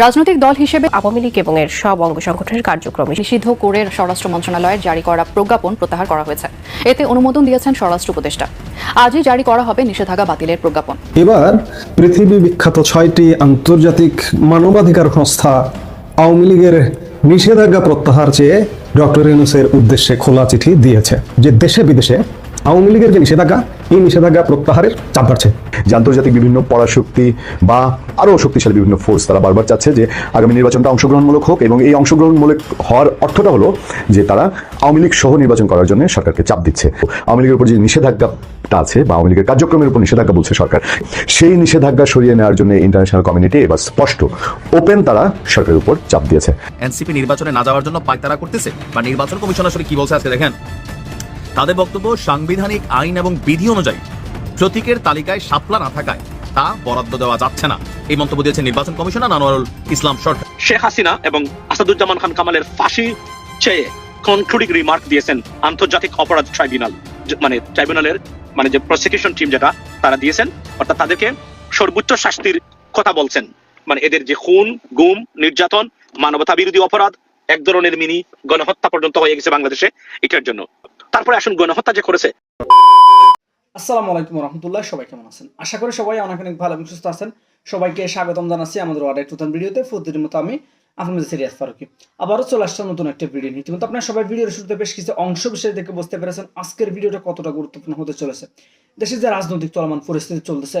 রাজনৈতিক দল হিসেবে আওয়ামী লীগ এবং এর সব অঙ্গ সংগঠনের কার্যক্রম নিষিদ্ধ করে স্বরাষ্ট্র মন্ত্রণালয়ের জারি করা প্রজ্ঞাপন প্রত্যাহার করা হয়েছে। এতে অনুমোদন দিয়েছেন স্বরাষ্ট্র উপদেষ্টা। আজই জারি করা হবে নিষেধাজ্ঞা বাতিলের প্রজ্ঞাপন। এবার পৃথিবী বিখ্যাত ছয়টি আন্তর্জাতিক মানবাধিকার সংস্থা আওয়ামী লীগের নিষেধাজ্ঞা প্রত্যাহার চেয়ে ডক্টর ইউনুসের উদ্দেশ্যে খোলা চিঠি দিয়েছে যে দেশে বিদেশে আওয়ামী লীগের যে নিষেধাজ্ঞা এই নিষেধাজ্ঞা প্রত্যাহারের চাপ বাড়ছে। যে আন্তর্জাতিক বিভিন্ন পরাশক্তি বা আরও শক্তিশালী বিভিন্ন ফোর্স তারা বারবার চাচ্ছে যে আগামী নির্বাচনটা অংশগ্রহণমূলক হোক এবং এই অংশগ্রহণমূলক হওয়ার অর্থটা হলো যে তারা আওয়ামী লীগ সহ নির্বাচন করার জন্য সরকারকে চাপ দিচ্ছে। আওয়ামী লীগের উপর যে নিষেধাজ্ঞাটা আছে বা আওয়ামী লীগের কার্যক্রমের উপর নিষেধাজ্ঞা বলছে সরকার সেই নিষেধাজ্ঞা সরিয়ে নেওয়ার জন্য ইন্টারন্যাশনাল কমিউনিটি এবার স্পষ্ট ওপেন তারা সরকারের উপর চাপ দিয়েছে। এনসিপি নির্বাচনে না যাওয়ার জন্য পায়তারা করতেছে? বা নির্বাচন কমিশন আসলে কি বলছে আজকে দেখেন? তাদের বক্তব্য সাংবিধানিক আইন এবং বিধি অনুযায়ী। প্রতীকের তালিকায় শাপলা না থাকায় তা বরাদ্দ দেওয়া যাচ্ছে না। এই মন্তব্য দিয়েছে নির্বাচন কমিশনার আনোয়ারুল ইসলাম সরকার। শেখ হাসিনা এবং আসাদুজ্জামান খান কামালের ফাঁসি চেয়ে কনক্লুডিং রিমার্ক দিয়েছেন আন্তর্জাতিক অপরাধ ট্রাইব্যুনাল? মানে ট্রাইব্যুনালের মানে যে প্রসিকিউশন টিম যেটা, তারা দিয়েছেন, অর্থাৎ তাদেরকে সর্বোচ্চ শাস্তির কথা বলছেন। মানে এদের যে খুন, গুম, নির্যাতন মানবতা বিরোধী অপরাধ, এক ধরনের মিনি গণহত্যা পর্যন্ত হয়ে গেছে বাংলাদেশে এটার জন্য। তারপরে আসুন গণহত্যা যে করেছে। আসসালামু আলাইকুম রহমতুল্লাহ, সবাই কেমন আছেন? আশা করি সবাই অনেক অনেক ভালো এবং সুস্থ আছেন। সবাইকে স্বাগতম জানাচ্ছি আমাদের আরেক নতুন ভিডিওতে। ফুদ্দির মতো আমি আপনাদের সিরিয়াস ফারুকি। আবারও চলে আসছে নতুন একটা ভিডিও নিয়ে। কিন্তু আপনার সবাই ভিডিওর শুরুতে বেশ কিছু অংশ বিষয় দেখে বুঝতে পেরেছেন আজকের ভিডিওটা কতটা গুরুত্বপূর্ণ হতে চলেছে। দেশের যে রাজনৈতিক চলমান পরিস্থিতি চলতেছে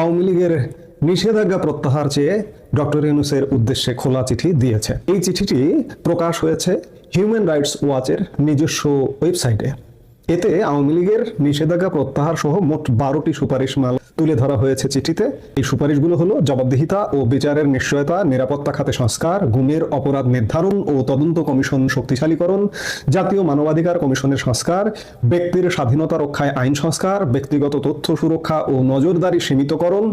আওয়ামী লীগের নিষেধাজ্ঞা প্রত্যাহার চেয়ে ডক্টর ইউনুসের উদ্দেশ্যে খোলা চিঠি দিয়েছে। এই চিঠিটি প্রকাশ হয়েছে হিউম্যান রাইটস ওয়াচের নিজস্ব ওয়েবসাইটে। এতে আওয়ামী লীগের নিষেধাজ্ঞা প্রত্যাহার সহ মোট বারোটি সুপারিশ মাল তুলে ধরা হয়েছে চিঠিতে। এই সুপারিশগুলো হলো জবাবদিহিতা ও বিচারের নিশ্চয়তা, নিরাপত্তা খাতে সংস্কার গুমের অপরাধ নির্ধারণ ও তদন্ত কমিশন শক্তিশালীকরণ, জাতীয় মানবাধিকার কমিশনের সংস্কার, ব্যক্তির স্বাধীনতা রক্ষায় আইন সংস্কার, ব্যক্তিগত তথ্য সুরক্ষা ও নজরদারি সীমিতকরণ,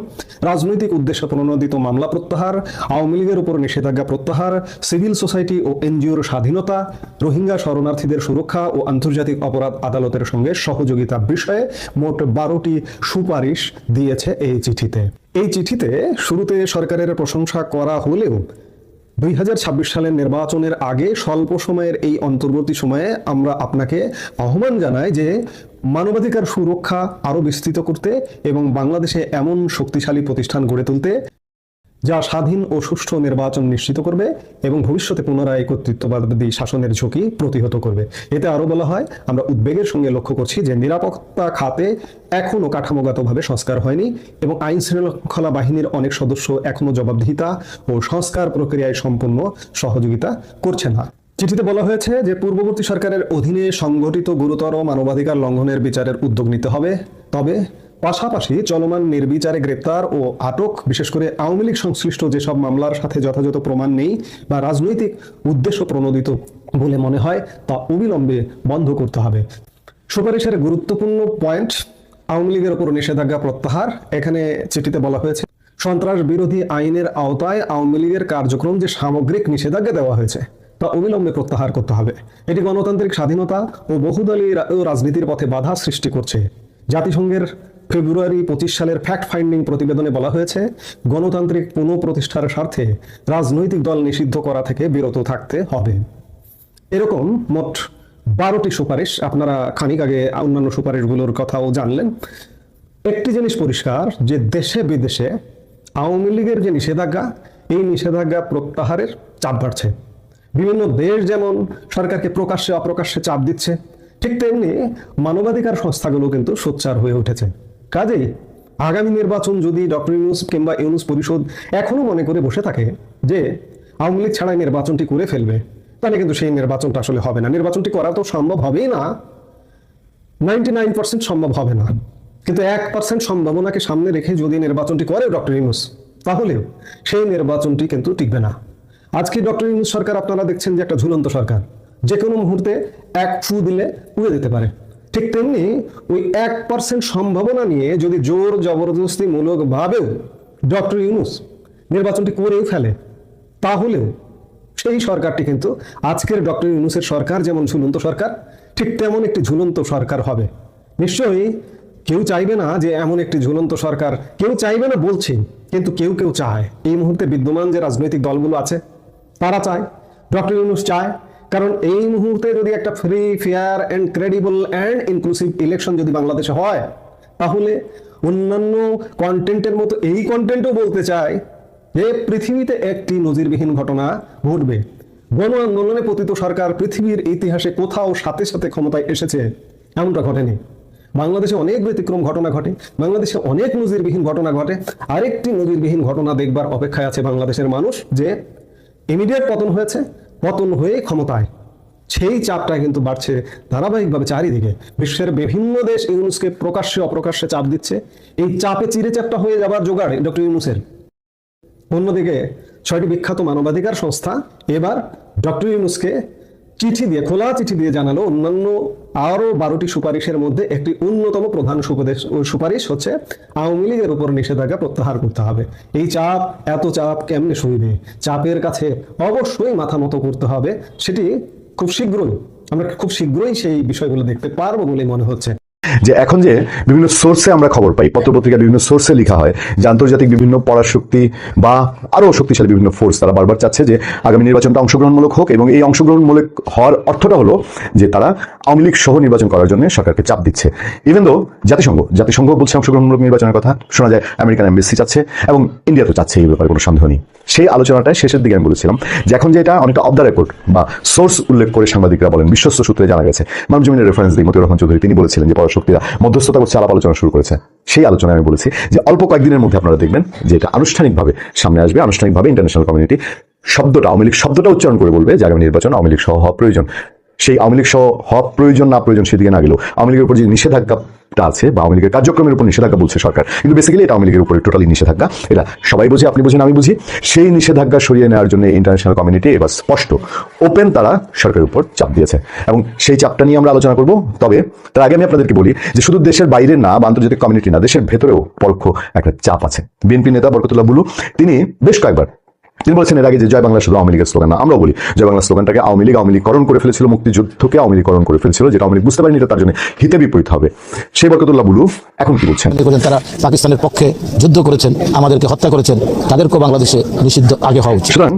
রাজনৈতিক উদ্দেশ্যে প্রণোদিত মামলা প্রত্যাহার, আওয়ামী লীগের উপর নিষেধাজ্ঞা প্রত্যাহার, সিভিল সোসাইটি ও এনজিওর স্বাধীনতা, রোহিঙ্গা শরণার্থীদের সুরক্ষা ও আন্তর্জাতিক অপরাধ আদালতের সঙ্গে সহযোগিতা বিষয়ে মোট বারোটি সুপারিশ দিয়েছে এই চিঠিতে। এই চিঠিতে শুরুতে সরকারের প্রশংসা করা হলেও দুই হাজার ছাব্বিশ সালের নির্বাচনের আগে স্বল্প সময়ের এই অন্তর্বর্তী সময়ে আমরা আপনাকে আহ্বান জানাই যে মানবাধিকার সুরক্ষা আরও বিস্তৃত করতে এবং বাংলাদেশে এমন শক্তিশালী প্রতিষ্ঠান গড়ে তুলতে যা স্বাধীন ও সুষ্ঠু নির্বাচন নিশ্চিত করবে এবং ভবিষ্যতে পুনরায় কর্তৃত্ববাদী শাসনের ঝুঁকি প্রতিহত করবে। এতে আরও বলা হয়, আমরা উদ্বেগের সঙ্গে লক্ষ্য করছি যে নিরাপত্তা খাতে এখনও কাঠামোগতভাবে সংস্কার হয়নি এবং আইন শৃঙ্খলা বাহিনীর অনেক সদস্য এখনও জবাবদিহিতা ও সংস্কার প্রক্রিয়ায় সম্পূর্ণ সহযোগিতা করছে না। চিঠিতে বলা হয়েছে যে পূর্ববর্তী সরকারের অধীনে সংগঠিত গুরুতর মানবাধিকার লঙ্ঘনের বিচারের উদ্যোগ নিতে হবে। তবে পাশাপাশি চলমান নির্বিচারে গ্রেপ্তার ও আটক, বিশেষ করে আওয়ামী লীগ সংশ্লিষ্ট যেসব মামলার সাথে যথাযথ প্রমাণ নেই বা রাজনৈতিক উদ্দেশ্য প্রণোদিত বলে মনে হয়, তা অবিলম্বে বন্ধ করতে হবে। সুপারিশের গুরুত্বপূর্ণ পয়েন্ট, আওয়ামী লীগের উপর নিষেধাজ্ঞা প্রত্যাহার। এখানে চিঠিতে বলা হয়েছে, সন্ত্রাস বিরোধী আইনের আওতায় আওয়ামী লীগের কার্যক্রম যে সামগ্রিক নিষেধাজ্ঞা দেওয়া হয়েছে, তা অবিলম্বে প্রত্যাহার করতে হবে। এটি গণতান্ত্রিক স্বাধীনতা ও বহুদলীয় রাজনীতির পথে বাধা সৃষ্টি করছে। জাতিসংঘের ফেব্রুয়ারি পঁচিশ সালের ফ্যাক্ট ফাইন্ডিং প্রতিবেদনে বলা হয়েছে, গণতান্ত্রিক পুনঃপ্রতিষ্ঠার স্বার্থে রাজনৈতিক দল নিষিদ্ধ করা থেকে বিরত থাকতে হবে। এরকম মোট বারোটি সুপারিশ, আপনারা খানিক আগে অন্যান্য সুপারিশগুলোর কথাও জানলেন। একটি জিনিস পরিষ্কার, যে দেশে বিদেশে আওয়ামী লীগের যে নিষেধাজ্ঞা, এই নিষেধাজ্ঞা প্রত্যাহারের চাপ বাড়ছে। বিভিন্ন দেশ যেমন সরকারকে প্রকাশ্যে অপ্রকাশ্যে চাপ দিচ্ছে, ঠিক তেমনি মানবাধিকার সংস্থাগুলো কিন্তু সোচ্চার হয়ে উঠেছে। কাজেই আগামী নির্বাচন যদি ডক্টর ইউনুস কিংবা ইউনুস পরিষদ এখনও মনে করে বসে থাকে যে আওয়ামী লীগ ছাড়াই নির্বাচনটি করে ফেলবে, তাহলে কিন্তু সেই নির্বাচনটা আসলে হবে না। নির্বাচনটি করা তো সম্ভব হবেই না। নাইনটি নাইন পার্সেন্ট সম্ভব হবে না। কিন্তু এক পার্সেন্ট সম্ভাবনাকে সামনে রেখে যদি নির্বাচনটি করে ডক্টর ইউনুস, তাহলেও সেই নির্বাচনটি কিন্তু টিকবে না। আজকে ডক্টর ইউনুস সরকার, আপনারা দেখছেন যে একটা ঝুলন্ত সরকার। যে কোনো মুহূর্তে এক ফু দিলে উড়ে দিতে পারে। ঠিক তেমনি ওই এক পার্সেন্ট সম্ভাবনা নিয়ে যদি জোর জবরদস্তি মূলক ভাবেও ডক্টর ইউনুস নির্বাচনটি করেও ফেলে, তাহলেও সেই সরকারটি কিন্তু আজকের ডক্টর ইউনুসের সরকার যেমন ঝুলন্ত সরকার, ঠিক তেমন একটি ঝুলন্ত সরকার হবে। নিশ্চয়ই কেউ চাইবে না যে এমন একটি ঝুলন্ত সরকার, কেউ চাইবে না বলছি, কিন্তু কেউ কেউ চায়। এই মুহূর্তে বিদ্যমান যে রাজনৈতিক দলগুলো আছে, তারা চায়, ডক্টর ইউনুস চায় কারণ এই মুহূর্তে যদি একটা free fair and credible and inclusive election যদি বাংলাদেশে হয়, তাহলে অন্যান্য কন্টেন্টের মতো এই কন্টেন্টও বলতে চায় যে পৃথিবীতে একটি নজিরবিহীন ঘটনা ঘটবে। গণ আন্দোলনে পতিত সরকার পৃথিবীর ইতিহাসে কোথাও সাথে সাথে ক্ষমতায় এসেছে, এমনটা ঘটেনি। বাংলাদেশে অনেক ব্যতিক্রম ঘটনা ঘটে, বাংলাদেশে অনেক নজিরবিহীন ঘটনা ঘটে। আরেকটি নজিরবিহীন ঘটনা দেখবার অপেক্ষায় আছে বাংলাদেশের মানুষ যে ইমিডিয়েট পতন হয়েছে পতন হয়ে ক্ষমতায়। সেই চাপটা কিন্তু বাড়ছে ধারাবাহিকভাবে চারিদিকে। বিশ্বের বিভিন্ন দেশ ইউনুসকে প্রকাশ্যে অপ্রকাশ্যে চাপ দিচ্ছে। এই চাপে চিরে চাপটা হয়ে যাবার জোগাড় ডক্টর ইউনুসের। অন্যদিকে ছয়টি বিখ্যাত মানবাধিকার সংস্থা এবার ডক্টর ইউনুসকে চিঠি দিয়ে, খোলা চিঠি দিয়ে জানালো অন্যান্য আরও বারোটি সুপারিশের মধ্যে একটি অন্যতম প্রধান সুপদেশ সুপারিশ হচ্ছে আওয়ামী লীগের উপর নিষেধাজ্ঞা প্রত্যাহার করতে হবে। এই চাপ এত চাপ কেমনে সইবে চাপের কাছে অবশ্যই মাথা মতো করতে হবে, সেটি খুব শীঘ্রই, আমরা খুব শীঘ্রই সেই বিষয়গুলো দেখতে পারব বলে মনে হচ্ছে। যে এখন যে বিভিন্ন সোর্সে আমরা খবর পাই, পত্রপত্রিকা বিভিন্ন সোর্সে লেখা হয়, যে আন্তর্জাতিক বিভিন্ন পরাশক্তি বা আরও শক্তিশালী বিভিন্ন ফোর্স তারা বারবার চাচ্ছে যে আগামী নির্বাচনটা অংশগ্রহণমূলক হোক এবং এই অংশগ্রহণমূলক হওয়ার অর্থটা হলো যে তারা আওয়ামী লীগ সহ নির্বাচন করার জন্য সরকারকে চাপ দিচ্ছে। ইভেন দো জাতিসংঘ জাতিসংঘ বলছে অংশগ্রহণমূলক নির্বাচনের কথা, শোনা যায় আমেরিকান এমবেসি চাচ্ছে এবং ইন্ডিয়া তো চাচ্ছে এই ব্যাপারে কোনো সন্দেহ নেই। সেই আলোচনাটায় শেষের দিকে আমি বলেছিলাম যে এখন যে এটা অনেকটা অব দ্য রেকর্ড বা সোর্স উল্লেখ করে সাংবাদিকরা বলেন, বিশ্বস্ত সূত্রে জানা গেছে। মানব জমিনের রেফারেন্স দিয়ে মতিউর রহমান চৌধুরী, তিনি বলেছিলেন যে পরাশক্তিরা মধ্যস্থতা করছে, আলাপ আলোচনা শুরু করেছে। সেই আলোচনায় আমি বলেছি যে অল্প কয়েকদিনের মধ্যে আপনারা দেখবেন যে এটা আনুষ্ঠানিকভাবে সামনে আসবে, আনুষ্ঠানিকভাবে ইন্টারন্যাশনাল কমিউনিটি শব্দটা, আওয়ামী লীগ শব্দটা উচ্চারণ করে বলবে যে আগামী নির্বাচন আওয়ামী লীগ সহ হওয়া প্রয়োজন। সেই আওয়ামী লীগ সহ হওয়া প্রয়োজন না প্রয়োজন সেদিকে না গেলেও আওয়ামী লীগের উপর যে নিষেধাজ্ঞাটা আছে বা আওয়ামী লীগের কার্যক্রমের উপর নিষেধাজ্ঞা বলছে সরকার, কিন্তু বেসিক্যালি এটা আওয়ামী লীগের উপরে টোটালি নিষেধাজ্ঞা। এটা সবাই বুঝি, আপনি বুঝেন, আমি বুঝি। সেই নিষেধাজ্ঞা সরিয়ে নেওয়ার জন্য ইন্টারন্যাশনাল কমিউনিটি এবার স্পষ্ট ওপেন তারা সরকারের উপর চাপ দিয়েছে। এবং সেই চাপটা নিয়ে আমরা আলোচনা করব। তবে তার আগে আমি আপনাদেরকে বলি যে শুধু দেশের বাইরে না, বা আন্তর্জাতিক কমিউনিটি না, দেশের ভেতরেও পরোক্ষ একটা চাপ আছে। বিএনপি নেতা বরকতুল্লাহ বুলু, তিনি বেশ কয়েকবার তিনি বলেছেন এর আগে যে জয় বাংলা শুধু আওয়ামী লীগের স্লোগান না আমরাও বলি জয় বাংলা স্লোগানটাকে আওয়ামী লীগ আওয়ামী লীগকরণ করে ফেলেছিল মুক্তিযুদ্ধকে আওয়ামী লীগকরণ করে ফেলেছিল যেটা আওয়ামী লীগ বুঝতে পারেনি এটা তার জন্য হিতে বিপরীত হবে। সেই বরকতুল্লাহ বুলু এখন কি বলছেন? তারা পাকিস্তানের পক্ষে যুদ্ধ করেছেন আমাদেরকে হত্যা করেছেন তাদেরকেও বাংলাদেশে নিষিদ্ধ আগে হওয়া উচিত। সুতরাং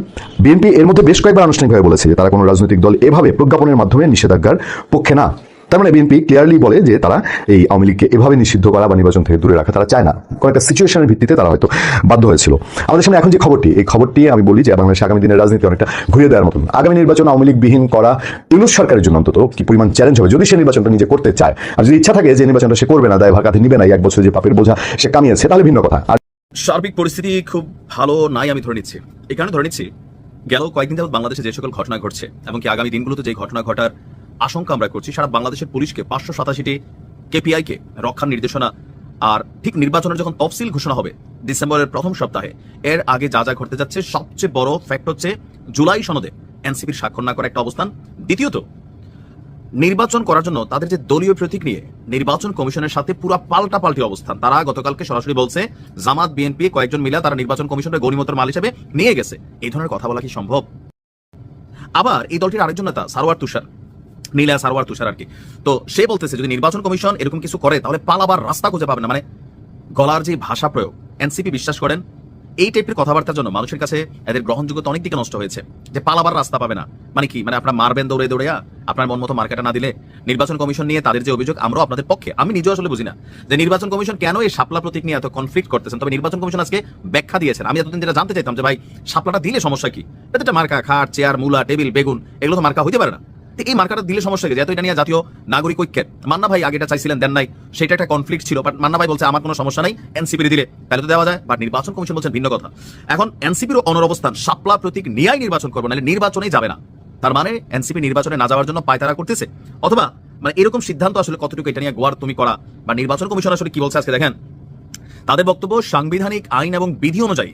বিএনপি এর মধ্যে বেশ কয়েকবার আনুষ্ঠানিকভাবে বলেছে যে তারা কোনো রাজনৈতিক দল এভাবে প্রজ্ঞাপনের মাধ্যমে নিষেধাজ্ঞার পক্ষে না। তার মানে বিএনপি ক্লিয়ারলি বলে যে তারা এই আওয়ামী লীগকে এভাবে নিষিদ্ধ করা বা নির্বাচন থেকে দূরে রাখা তারা চায় না। কয়েকটা সিচুয়েশনের ভিত্তিতে তারা হয়তো বাধ্য হয়েছিল। আমাদের সামনে এখন যে খবরটি, এই খবরটি আমি বলি যে বাংলাদেশে আগামী দিনের রাজনীতি অনেকটা ঘুরিয়ে দেওয়ার মতন। আগামী নির্বাচন আওয়ামী লীগ বিহীন করা ইউনুস সরকারের জন্য অন্তত কি পরিমাণ চ্যালেঞ্জ হবে? যদি সে নির্বাচনটা নিজে করতে চায়, আর যদি ইচ্ছা থাকে যে নির্বাচনটা সে করবে না, দায় ভাগ কাঁধে নিবে না এক বছর যে পাপের বোঝা সে কামিয়েছে, তাহলে ভিন্ন কথা। আর সার্বিক পরিস্থিতি খুব ভালো নাই, আমি ধরে নিচ্ছি। এই কারণে ধরে নিচ্ছি, গেল কয়েকদিন যাবত বাংলাদেশে যে সকল ঘটনা ঘটছে, এবং কি আগামী দিনগুলোতে যে ঘটনা ঘটার আশঙ্কা আমরা করছি, সারা বাংলাদেশের পুলিশকে পাঁচশো সাতাশিটি কেপিআইকে রক্ষার নির্দেশনা। আর ঠিক নির্বাচনের যখন তফসিল ঘোষণা হবে ডিসেম্বরের প্রথম সপ্তাহে, এর আগে যা যা ঘটতে যাচ্ছে, সবচেয়ে বড় ফ্যাক্ট হচ্ছে জুলাই সনদে এনসিপির স্বাক্ষর না করা একটা অবস্থান। দ্বিতীয়ত, নির্বাচন করার জন্য তাদের যে দলীয় প্রতীক নিয়ে নির্বাচন কমিশনের সাথে পুরো পাল্টা পাল্টি অবস্থান। তারা গতকালকে সরাসরি বলছে, জামাত, বিএনপি, কয়েকজন মিলে তারা নির্বাচন কমিশনের গণিমতের মাল হিসেবে নিয়ে গেছে। এই ধরনের কথা বলা কি সম্ভব? আবার এই দলটির আরেকজন নেতা, সারোয়ার তুষার নীলা সারোয়ার তুষার আর কি। তো সে বলতেছে, যদি নির্বাচন কমিশন এরকম কিছু করে, তাহলে পালাবার রাস্তা খুঁজে পাবে না। মানে গলার যে ভাষা প্রয়োগ, এনসিপি বিশ্বাস করেন, এই টাইপের কথাবার্তার জন্য মানুষের কাছে এদের গ্রহণযোগ্যতা অনেক দিকে নষ্ট হয়েছে, যে পালাবার রাস্তা পাবে না। মানে কি? মানে আপনার মারবেন দৌড়ে দৌড়েয়া আপনার মন মতো মার্কেটে না দিলে নির্বাচন কমিশন নিয়ে তাদের যে অভিযোগ, আমরাও আপনাদের পক্ষে। আমি নিজেও আসলে বুঝি না যে নির্বাচন কমিশন কেন এই সাপলা প্রতীক নিয়ে এত কনফ্লিক্ট করতেছেন। তবে নির্বাচন কমিশন আজকে ব্যাখ্যা দিয়েছেন। আমি এতদিন যেটা জানতে চাইতাম যে ভাই, শাপলাটা দিলে সমস্যা কি? এটা মার্কা, খাট, চেয়ার, মূলা, টেবিল, বেগুন, এগুলো তো মার্কা হইতে পারে না। এই মার্কাটা দিলে সমস্যা কি? যেহেতু এটা নিয়ে জাতীয় নাগরিক ঐক্যের। মান্না ভাই আগেটা চাইছিলেন, দেন নাই। সেটা একটা কনফ্লিক্ট ছিল বাট মান্না ভাই বলছে, আমার কোনো সমস্যা নাই এনসিপি দিলে তাহলে তো দেওয়া যায়। বাট নির্বাচন কমিশন বলছেন, ভিন্ন কথা। এখন এনসিপির অনর অবস্থান, শাপলা প্রতীক নিয়েই নির্বাচন করব, নাহলে নির্বাচনেই যাবে না। তার মানে এনসিপি নির্বাচনে না যাওয়ার জন্য পায়তারা করতেছে। অথবা মানে এরকম সিদ্ধান্ত আসলে কতটুকু এটা নিয়ে গোয়ার তুমি করা? বা নির্বাচন কমিশন আসলে কি বলছে আজকে দেখেন? তাদের বক্তব্য, সাংবিধানিক আইন এবং বিধি অনুযায়ী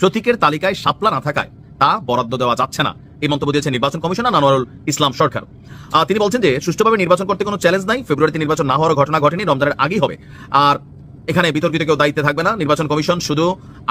প্রতীকের তালিকায় সাপলা না থাকায় তা বরাদ্দ দেওয়া যাচ্ছে না। এই মন্তব্য দিয়েছেন নির্বাচন কমিশনার আনোয়ারুল ইসলাম সরকার। তিনি বলছেন যে, সুষ্ঠুভাবে নির্বাচন করতে কোনো চ্যালেঞ্জ নাই, ফেব্রুয়ারিতে নির্বাচন না হওয়ার ঘটনা ঘটেনি, রমজানের আগেই হবে। আর এখানে বিতর্কিত কেউ দায়িত্বে থাকবে না, নির্বাচন কমিশন শুধু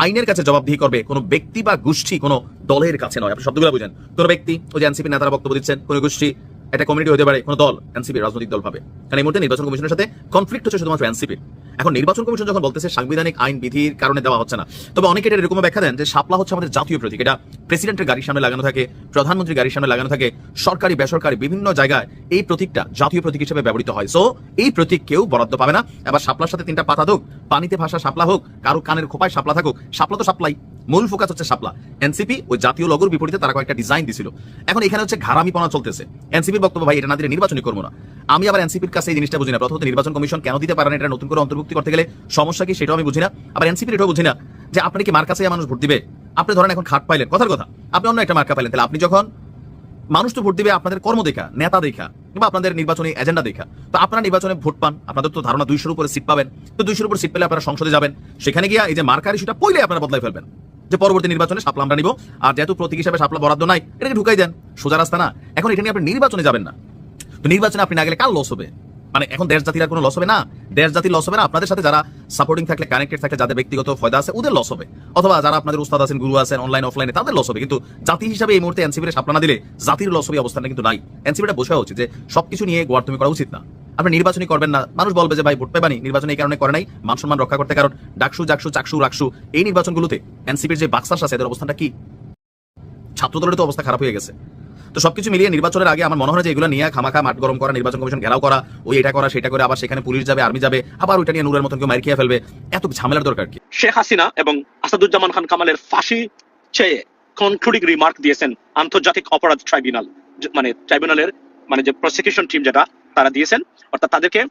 আইনের কাছে জবাবদিহি করবে, কোনো ব্যক্তি বা গোষ্ঠী কোনো দলের কাছে নয়। আপনি শব্দগুলো বুঝেন। কোনো ব্যক্তি, ওই যে এনসিপি নেতারা বক্তব্য দিচ্ছেন, কোনো গোষ্ঠী একটা কমিউনিটি হতে পারে কোনো দল এনসিপি রাজনৈতিক দল ভাবে। কারণ এই মুহূর্তে নির্বাচন কমিশনের সাথে কনফ্লিক্ট হচ্ছে শুধুমাত্র এনসিপির এখন নির্বাচন কমিশন যখন বলতেছে সাংবিধানিক আইন বিধির কারণে দেওয়া হচ্ছে না, তবে অনেকে এটা এরকম ব্যাখ্যা দেন যে শাপলা হচ্ছে আমাদের জাতীয় প্রতীক। এটা প্রেসিডেন্টের গাড়ির সামনে লাগানো থাকে, প্রধানমন্ত্রীর গাড়ির সামনে লাগানো থাকে, সরকারি, বেসরকারি বিভিন্ন জায়গায় এই প্রতীকটা জাতীয় প্রতীক হিসেবে ব্যবহৃত হয়। সো এই প্রতীক কেউ বরাদ্দ পাবে না। এবার শাপলার সাথে তিনটা পাতা হোক পানিতে ভাসা শাপলা হোক, কারও কানের খোপায় শাপলা থাকুক, শাপলা তো শাপলাই। মূল ফোকাস হচ্ছে শাপলা। এনসিপি ওই জাতীয় লগোর বিপরীতে তারা কয়েকটা ডিজাইন দিছিল। এখন এখানে হচ্ছে ঘারামিপনা চলতেছে। এনসিপির বক্তব্য, ভাই, এটা না দিলে নির্বাচনই করব না। আমি আবার এনসিপির কাছে এই জিনিসটা বুঝি না। প্রথমত নির্বাচন কমিশন কেন দিতে পারে না, এটা নতুন করে অন্তর্ভুক্তি করতে গেলে সমস্যা কি সেটাও আমি বুঝি না। আবার এনসিপির এটাও বুঝি না যে আপনি কি মার কাছে মানুষ ভোট দিবে? আপনি ধরেন এখন খাট পাইলেন। কথার কথা, আপনি অন্য একটা মার্কা পাইলেন। তাহলে আপনি যখন মানুষ তো ভোট দিবে আপনাদের কর্ম দেখা, নেতা দেখা, কিংবা আপনাদের নির্বাচনী এজেন্ডা দেখা, তো আপনারা নির্বাচনে ভোট পান। আপনাদের তো ধারণা দুইশোর উপরে সিট পাবেন। তো দুইশোর উপর সিট পেলে আপনারা সংসদে যাবেন। সেখানে গিয়ে এই যে মার্কার ইস্যুটা পইলে আপনারা বদলাই ফেলবেন। যে পরবর্তী নির্বাচনে সাপলা আমরা নিব। আর যেহেতু প্রতীক হিসাবে সাপলা বরাদ্দ নাই এটাকে ঢুকাই দেন। সোজা রাস্তা না। এখন এটা নিয়ে আপনি নির্বাচনে যাবেন না। তো নির্বাচনে আপনি না গেলে কার লস হবে? মানে এখন দেশ জাতির আর কোনো লস হবে না? দেশ জাতির লস হবে না? আপনাদের সাথে যারা সাপোর্টিং থাকলে কানেক্টেড থাকলে, যাদের ব্যক্তিগত ফয়দা আছে, ওদের লস হবে। অথবা যারা আপনাদের উস্তাদ আছেন, গুরু আছেন অনলাইন অফলাইনে তাদের লস হবে। কিন্তু জাতি হিসাবে এই মুহূর্তে এনসিপির না দিলে জাতির লস হবে অবস্থানটা কিন্তু নাই। এনসিপিটা বোঝা উচিত যে সবকিছু নিয়ে গোয়ার তুমি করা উচিত না। আপনি নির্বাচনই করবেন না। মানুষ বলবে যে, ভাই, ভোট পাইবানি। নির্বাচন এই কারণে করে নাই। মান সম্মান রক্ষা করতে কারণ ডাকসু, জাকসু, চাকসু, রাকসু, এই নির্বাচনগুলোতে এনসিপির যে বাক্সাস আছে, এদের অবস্থানটা কি? ছাত্র দলের তো অবস্থা খারাপ হয়ে গেছে। তো সবকিছু মিলিয়ে নির্বাচনের আগে আমার মনে হয় যে, এগুলো নিয়ে খামাখা, মাঠ গরম করা, নির্বাচন কমিশন ঘেরাও করা, ওই এটা করা, সেটা করে আবার সেখানে পুলিশ যাবে, আর্মি যাবে, আবার ওইটা নিয়ে নূরের মতন কেউ মার খেয়ে ফেলবে। এত ঝামেলার দরকার কি? শেখ হাসিনা এবং আসাদুজ্জামান খান কামালের ফাঁসি চেয়ে কনক্লুডিং রিমার্ক দিয়েছেন আন্তর্জাতিক অপরাধ ট্রাইব্যুনাল। মানে ট্রাইব্যুনালের মানে যে প্রসিকিউশন টিম যেটা তারা দিয়েছেন, অর্থাৎ তাদেরকে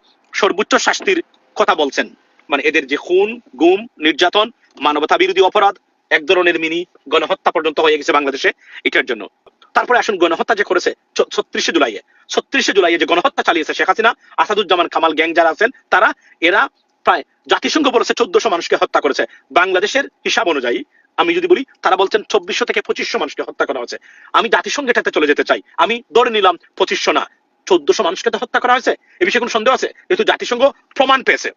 সর্বোচ্চ শাস্তির কথা বলছেন। মানে এদের যে খুন, গুম, নির্যাতন মানবতা বিরোধী অপরাধ, এক ধরনের মিনি গণহত্যা পর্যন্ত হয়ে গেছে বাংলাদেশে এটার জন্য। তারপরে আসুন, গণহত্যা যে করেছে ছত্রিশে জুলাইয়ে। ছত্রিশে জুলাইয়ে যে গণহত্যা চালিয়েছে শেখ হাসিনা, আসাদুজ্জামান কামাল গ্যাং যারা আছেন, তারা, এরা প্রায় জাতিসংঘ বলেছে চোদ্দশো মানুষকে হত্যা করেছে। বাংলাদেশের হিসাব অনুযায়ী, আমি যদি বলি, তারা বলছেন চব্বিশশো থেকে পঁচিশশো মানুষকে হত্যা করা হয়েছে। আমি জাতিসংঘের সাথে চলে যেতে চাই। আমি ধরে নিলাম পঁচিশশো না। চোদ্দশো মানুষকে তো হত্যা করা হয়েছে। এ বিষয়ে কোনো সন্দেহ আছে? যেহেতু জাতিসংঘ প্রমাণ পেয়েছে।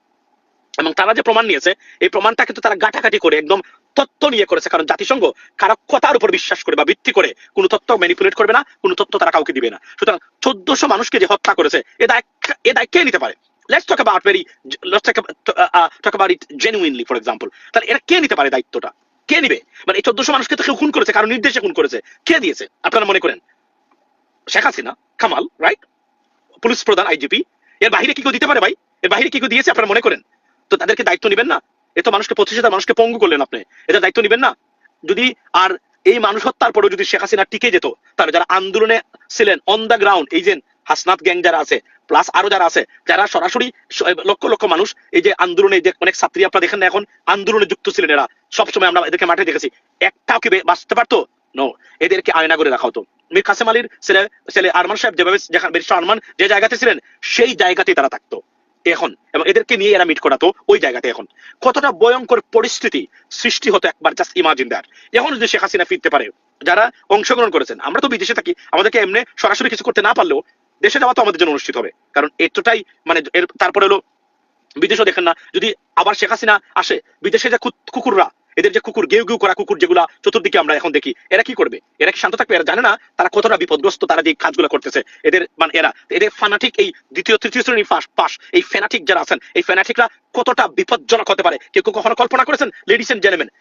এবং তারা যে প্রমাণ নিয়েছে, এই প্রমাণটা কিন্তু তারা গাটাগাটি করে একদম তথ্য নিয়ে করেছে। কারণ জাতিসংঘ কারও কথার উপর বিশ্বাস করে বা ভিত্তি করে কোনো তথ্য ম্যানিপুলেট করবে না, কোনো তথ্য তারা কাউকে দিবে না। সুতরাং চোদ্দশো মানুষকে যে হত্যা করেছে, এ দায় এ দায় কে নিতে পারে? Let's talk about very let's talk about it genuinely for example তাহলে এটা কে নিতে পারে দায়িত্বটা? কে নিবে? মানে এই চোদ্দশো মানুষকে তো কেউ খুন করেছে কারণ নির্দেশে খুন করেছে। কে দিয়েছে? আপনারা মনে করেন? শেখ হাসিনা, কামাল রাইট পুলিশ প্রধান আইজিপি, এর বাইরে কি কেউ দিতে পারে ভাই? এর বাইরে কি কেউ দিয়েছে, আপনারা মনে করেন? তো তাদেরকে দায়িত্ব নেবেন না? এ তো মানুষকে হাজার মানুষকে পঙ্গু করলেন আপনি। এটা দায়িত্ব নেবেন না? যদি আর এই মানুষ হত্যার পরেও যদি শেখ হাসিনা টিকে যেত, তাহলে যারা আন্দোলনে ছিলেন অন দ্য গ্রাউন্ড এই যে হাসনাত গ্যাং যারা আছে প্লাস আরও যারা আছে, যারা সরাসরি লক্ষ লক্ষ মানুষ, এই যে আন্দোলনে যে অনেক ছাত্রী আপনারা দেখেন না এখন, আন্দোলনে যুক্ত ছিলেন এরা। সবসময় আমরা এদেরকে মাঠে দেখেছি। একটাও কি বাঁচতে পারতো? নো এদেরকে আয়না করে রাখা হতো মীর কাসেম আলীর ছেলে ছেলে আরমান সাহেব যেভাবে আরমান যে জায়গাতে ছিলেন, সেই জায়গাতেই তারা থাকতো। এখন, এবং এদেরকে নিয়ে এরা মিট করাতো ওই জায়গাতে এখন। কতটা ভয়ঙ্কর পরিস্থিতি সৃষ্টি হতো একবার জাস্ট ইমাজিন দ্যাট এখন যদি শেখ হাসিনা ফিরতে পারে, যারা অংশগ্রহণ করেছেন, আমরা তো বিদেশে থাকি, আমাদেরকে এমনি সরাসরি কিছু করতে না পারলেও দেশে যাওয়া তো আমাদের জন্য অনুষ্ঠিত হবে। কারণ এতটাই মানে তারপরে হলো বিদেশেও দেখেন না। যদি আবার শেখ হাসিনা আসে, বিদেশে যে কুকুররা, এদের যে কুকুর, গেউ গেউ করা কুকুর যেগুলা চতুর্দিকে আমরা এখন দেখি, এরা কি করবে? এরা কি শান্ত থাকবে? এরা জানে না তারা কতটা বিপদগ্রস্ত, তারা যে কাজগুলো করতেছে। এদের মানে এরা এদের ফানাটিক এই দ্বিতীয়, তৃতীয় শ্রেণির পাশ পাশ, এই ফ্যানাটিক যারা আছেন, এই ফ্যানাটিকরা কতটা বিপজ্জনক হতে পারে? কেউ কখনো কল্পনা করেছেন? লেডিস এন্ড জেন্টলম্যান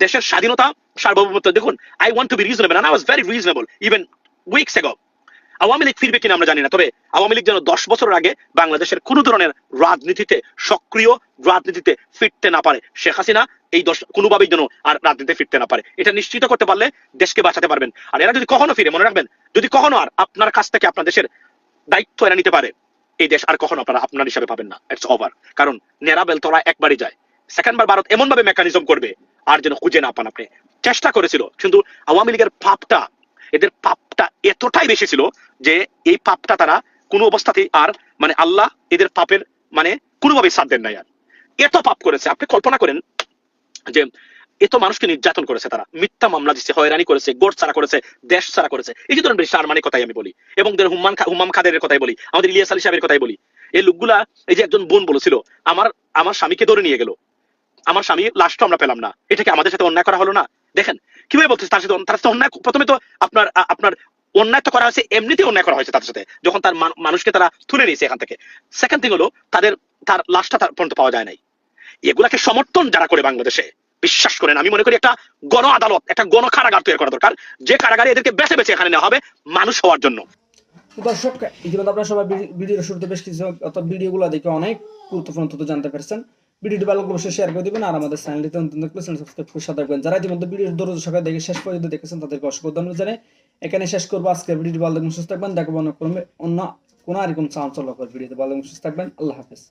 দেশের স্বাধীনতা সার্বভৌমত্ব দেখুন I want to be reasonable I was very reasonable even weeks ago Awami League ফিরবে কিনা আমরা জানি না। তবে আওয়ামী লীগ যেন দশ বছরের আগে বাংলাদেশের কোন ধরনের রাজনীতিতে সক্রিয় রাজনীতিতে ফিরতে না পারে, শেখ হাসিনা এই দশ কোনোভাবেই যেন আর রাজনীতিতে ফিরতে না পারে। এটা নিশ্চিত করতে পারলে দেশকে বাঁচাতে পারবেন। আর এরা যদি কখনো ফিরে, মনে রাখবেন, যদি কখনো আর আপনার কাছ থেকে আপনার দেশের দায়িত্ব এরা নিতে পারে, এই দেশ আর কখনো আপনারা আপনার হিসাবে পাবেন না। ইটস ওভার কারণ নেরাবেল তোরা একবারই যায়। সেকেন্ড বার ভারত এমন ভাবে মেকানিজম করবে, আর যেন খুঁজে না পান আপনি। চেষ্টা করেছিল, কিন্তু আওয়ামী লীগের পাপটা এদের পাপটা এতটাই বেশি ছিল যে এই পাপটা তারা কোনো অবস্থাতেই আর মানে আল্লাহ এদের পাপের মানে কোনোভাবেই সাথ দেন নাই আর। এত পাপ করেছে। আপনি কল্পনা করেন যে এ তো মানুষকে নির্যাতন করেছে তারা। মিথ্যা মামলা দিচ্ছে, হয়রানি করেছে, গোট ছাড়া করেছে, দেশ ছাড়া করেছে। এই যে ধরনের সারমানির কথাই আমি বলি, এবং খা- হুম্মাম খাদের কথাই বলি, আমাদের ইলিয়াস আলী সাহেবের কথাই বলি। এই লোকগুলা, এই যে একজন বোন বলেছিল, আমার আমার স্বামীকে ধরে নিয়ে গেল। আমার স্বামী লাশটা আমরা পেলাম না। এটাকে আমাদের সাথে অন্যায় করা হলো না। দেখেন কীভাবে বলতেছে? তার সাথে তার সাথে অন্যায় প্রথমে তো আপনার আপনার অন্যায় তো করা হয়েছে এমনিতে অন্যায় করা হয়েছে তাদের সাথে, যখন তার মানুষকে তারা তুলে নিয়েছে এখান থেকে। সেকেন্ড থিং হলো, তাদের, তার লাশটা তার পর্যন্ত পাওয়া যায় নাই। এগুলাকে সমর্থন যারা করে বাংলাদেশে, বিশ্বাস করেন, আমি মনে করি একটা গণ আদালত, একটা গণ কারাগার তৈরি করা দরকার, যে কারাগারে এদেরকে বেছে বেছে এখানে নেওয়া হবে মানুষ হওয়ার জন্য। দর্শক, ইতিমধ্যে আপনারা সবাই ভিডিওর শুরুতে বেশ কিছু, অর্থাৎ ভিডিওগুলো দেখে অনেক গুরুত্বপূর্ণ তথ্য জানতে পারছেন। ভিডিওটি ভালো লাগলে অবশ্যই শেয়ার করে দিবেন, আর আমাদের চ্যানেলটিতে নতুন দেখলে সাবস্ক্রাইব করে সাথে রাখবেন যারা ইতিমধ্যে ভিডিওর দরজ সকালে দেখে শেষ পর্যন্ত দেখেছেন, তাদেরকে অসংখ্য ধন্যবাদ জানাই। এখানে শেষ করব আজকে ভিডিওটি ভালো লাগলে সুস্থ থাকবেন দেখব অন্য কোনো অন্য কোনো আর কোনো চাঞ্চল্যকর ভিডিওতে। ভালো লাগলে সুস্থ থাকবেন আল্লাহ হাফেজ।